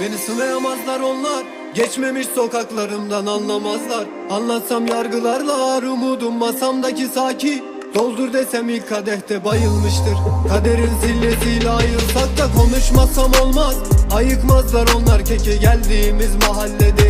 Beni sınayamazlar onlar. Geçmemiş sokaklarımdan anlamazlar. Anlatsam yargılarlar umudum masamdaki saki. Doldur desem ilk kadehte bayılmıştır. Kaderin zillesiyle ayırsak da konuşmasam olmaz. Ayıkmazlar onlar keke geldiğimiz mahallede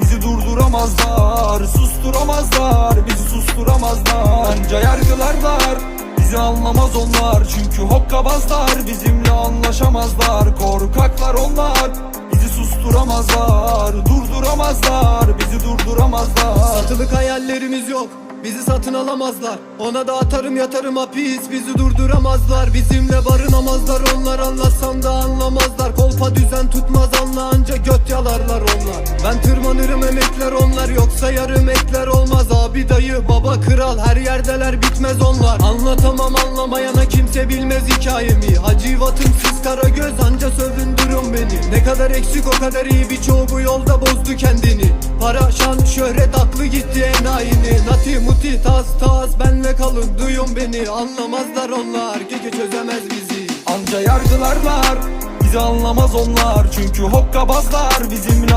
Bizi durduramazlar Susturamazlar Bizi susturamazlar. Anca yargılarlar Bizi anlamaz onlar. Çünkü hokkabazlar Bizimle anlaşamazlar. Korkaklar onlar Bizi susturamazlar. Durduramazlar Bizi durduramazlar. Satılık hayallerimiz yok Bizi satın alamazlar. Ona da atarım yatarım hapis Bizi durduramazlar. Bizimle barınamazlar Onlar anlatsam da anlamazlar. Kolpa düzen tutmaz anla anca göt yalarlar Ben tırmanırım emekler onlar Yoksa yarım ekler olmaz. Abi dayı baba kral Her yerdeler bitmez onlar. Anlatamam anlamayana kimse bilmez hikayemi. Hacivatım siz kara göz anca sövündürün beni. Ne kadar eksik o kadar iyi Birçoğu bu yolda bozdu kendini. Para, şan, şöhret aklı gitti enayini. Nati, muti, tas, tas benle kalın duyun beni. Anlamazlar onlar gece çözemez bizi. Anca yargılarlar Bizi anlamaz onlar. Çünkü hokkabazlar Bizimle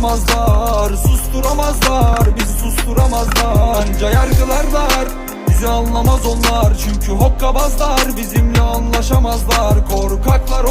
Bizi durduramazlar Susturamazlar Bizi susturamazlar. Anca yargılarlar Bizi anlamaz onlar. Çünkü hokkabazlar Bizimle anlaşamazlar. Korkaklar onlar